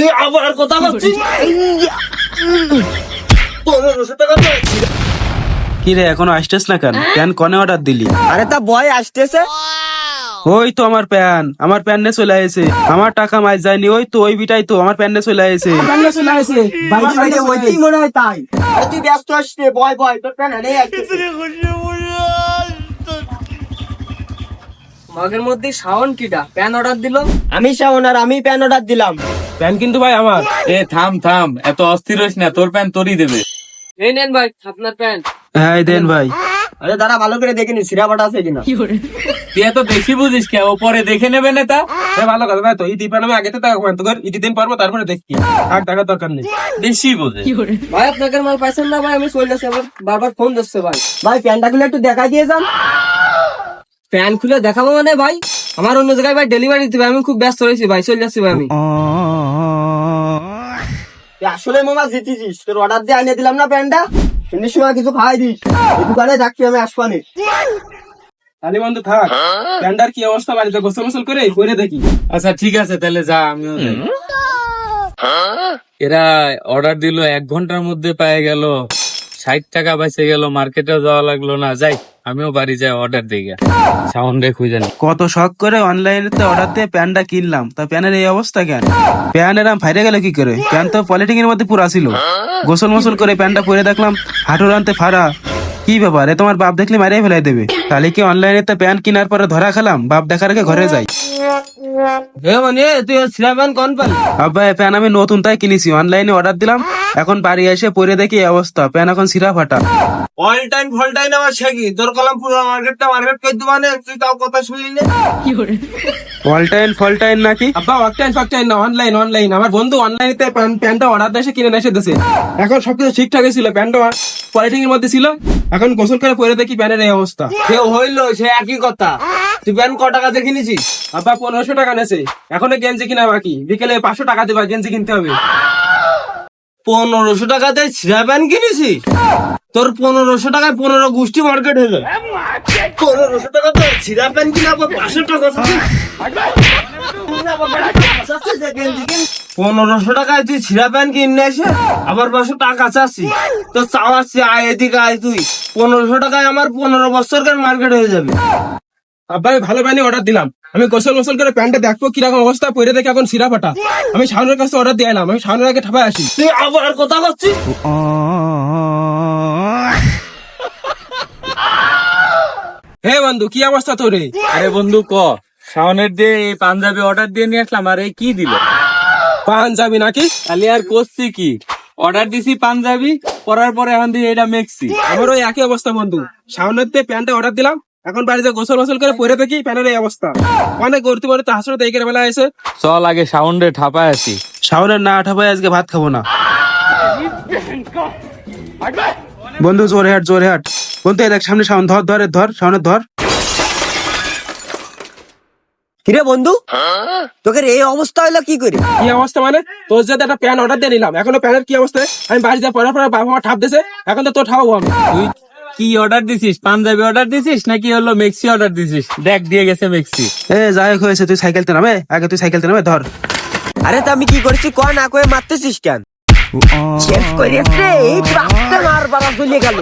তুই আবার কথা বলছিস? পনেরোশো কি রে এখনও আসতেছ না কেন? প্যান কনে অর্ডার দিলি? আরে তা বয় আসতেছে? ওই তো আমার প্যান আমার প্যান নে চলে আসে আমার টাকা মাইজ যায়নি ওই তো ওই বিটাই তো আমার প্যান নে চলে আসে মনে হয় তাই? আরে তুই ব্যস্ত বয় বয় তোর প্যান মগের মধ্যে শাওন কিটা প্যান অর্ডার দিল? আমি শাওন আর আমি প্যান অর্ডার দিলাম। প্যান কিন্তু ভাই আমার। এ থাম থাম। এত অস্থির হইস না তোর প্যান তোরই দেবে। এই নেন ভাই আপনার প্যান হ্যাঁ এই দেন ভাই। আরে দাঁড়া ভালো করে দেখে নি সিরা বাটা আছে কিনা? তুই এত বেশি বুঝিস কে? ও পরে দেখে নেবে না তা? ভালো কথা ভাই তো ইতি আমি আগে তো টাকা তো ইতি দিন পারব তারপরে দেখি আর টাকা দরকার নেই। বেশি বোঝে। ভাই আপনাকে মাল পাইছেন না ভাই আমি চলে যাচ্ছি আবার বারবার ফোন দিচ্ছে ভাই। ভাই প্যানটা গুলো একটু দেখা দিয়ে যান। প্যান খুলে দেখাবো মানে ভাই? আমার অন্য জায়গায় ভাই ডেলিভারি দিতে আমি খুব ব্যস্ত রয়েছি ভাই চলে যাচ্ছি ভাই আমি। আসলে মামা জিতেছিস। তোর অর্ডার দিয়ে আনিয়ে দিলাম না প্যানটা এমনি সময় কিছু খাই দিস। দোকানে থাকছি আমি আসবানি। আরে বন্ধু থাক। প্যান্ডার কি অবস্থা বাড়িতে? গোসল মোসল করে করে দেখি। আচ্ছা ঠিক আছে তাহলে যা আমিও যাই। এরা অর্ডার দিল এক ঘণ্টার মধ্যে পেয়ে গেল। ষাট টাকা বেঁচে গেল মার্কেটেও যাওয়া লাগল না যাই। আমিও বাড়ি যাই অর্ডার দিই সাউন্ড রে খুঁজে নি। কত শখ করে অনলাইনে অর্ডার দিয়ে প্যানটা কিনলাম, তা প্যানের এই অবস্থা কেন? প্যান এরাম ফাইরে গেল কি করে? প্যান তো পলিটিং এর মধ্যে পুরা ছিল। গোসল মোসল করে প্যানটা পরে দেখলাম, হাঁটুর আনতে ফাড়া। কি ব্যাপার? এ তোমার বাপ দেখলে মারিয়ে ফেলাই দেবে। তাহলে কি অনলাইনে তো প্যান কেনার পরে ধরা খেলাম? বাপ দেখার আগে ঘরে যাই। মানে তুই আব্বা এই প্যান আমি নতুন তাই কিনেছি। অনলাইনে অর্ডার দিলাম এখন বাড়ি এসে পরে দেখি এই অবস্থা। এখন সিরা ফাটা অল টাইম ফল টাইম আমার শেখি তোর কলম পুরো মার্কেটটা মার্কেট করে তুই তাও কথা শুনলি না? অলটাইন ফলটাইন নাকি? আব্বা না অনলাইন অনলাইন আমার বন্ধু অনলাইনে প্যান্টটা অর্ডার দেশে কিনে এসে দিয়েছে এখন সবকিছু ঠিকঠাক ছিল প্যান্টটা কোয়ালিটির মধ্যে ছিল। এখন গোসল করে পরে দেখি প্যানের এই অবস্থা। সে হইল সে একই কথা। তুই প্যান ক টাকা দিয়ে কিনেছিস? আব্বা পনেরোশো টাকা নেছে। এখনও গেঞ্জি কিনা বাকি। বিকেলে পাঁচশো টাকা দেবা গেঞ্জি কিনতে হবে। পনেরোশো টাকাতে ছিঁড়া প্যান কিনেছিস? তোর পনেরোশো টাকায় পনেরো গোষ্ঠী মার্কেট হয়ে যায় পনেরোশো টাকা তো ছিঁড়া প্যান কিনে পাঁচশো টাকা পনেরোশো টাকায় তুই ছিঁড়া প্যান কিনে এসে আবার পাঁচশো টাকা চাচ্ছি তো চাওয়াচ্ছি আয় এদিকে আয় তুই। পনেরোশো টাকায় আমার পনেরো বছর বছরকার মার্কেট হয়ে যাবে? আব্বাই ভালো প্যান্টই অর্ডার দিলাম। আমি গোসল গোসল করে প্যান্টটা দেখব কীরকম অবস্থা পরে দেখে এখন সিরা ফাটা। আমি শাওনের কাছে অর্ডার দিয়ে এলাম আমি শাওনের আগে ঠাপায় আসি। তুই আবার কথা বলছিস? হে বন্ধু কি অবস্থা তোর এই? আরে বন্ধু ক? শাওনের দিয়ে এই পাঞ্জাবি অর্ডার দিয়ে নিয়ে আসলাম আর এই কি দিল? পাঞ্জাবি নাকি? তাহলে আর করছি কি? অর্ডার দিছি পাঞ্জাবি পরার পরে এখন দিয়ে এটা মেক্সি আমার ওই একই অবস্থা বন্ধু। সামনের দিয়ে প্যান্টটা অর্ডার দিলাম। এখন বাড়িতে গোসল গোসল করে পরে থাকি প্যানের এই অবস্থা। অনেক গর্তি পরে তো হাসরে দেখে বেলা এসে চল আগে সাউন্ডে ঠাপায় আসি। সাউন্ডের না ঠাপায় আজকে ভাত খাব না। বন্ধু জোরে হাট জোরে হাট বন্ধু দেখ সামনে সাউন্ড ধর ধরে ধর সাউন্ডের ধর। কিরে বন্ধু? তোকে এই অবস্থা হইল কি করি? কি অবস্থা মানে? তোর যাতে একটা প্যান অর্ডার দিয়ে নিলাম এখনও প্যানের কি অবস্থা? আমি বাড়ি যা পড়ার পর বাবা মা ঠাপ দিছে এখন তো তোর ঠাপাবো আমি তুই কি অর্ডার দিছিস? পাঞ্জাবি অর্ডার দিছিস নাকি হলো মেক্সি অর্ডার দিছিস? দেখ দিয়ে গেছে মেক্সি এ যাই হোক হয়েছে তুই সাইকেলতে নামে আগে তুই সাইকেলতে নামে ধর। আরে তা আমি কি করছি? ক না কয়ে মারতেছিস কেন? শেষ করে মার বাড়া চলে গেল।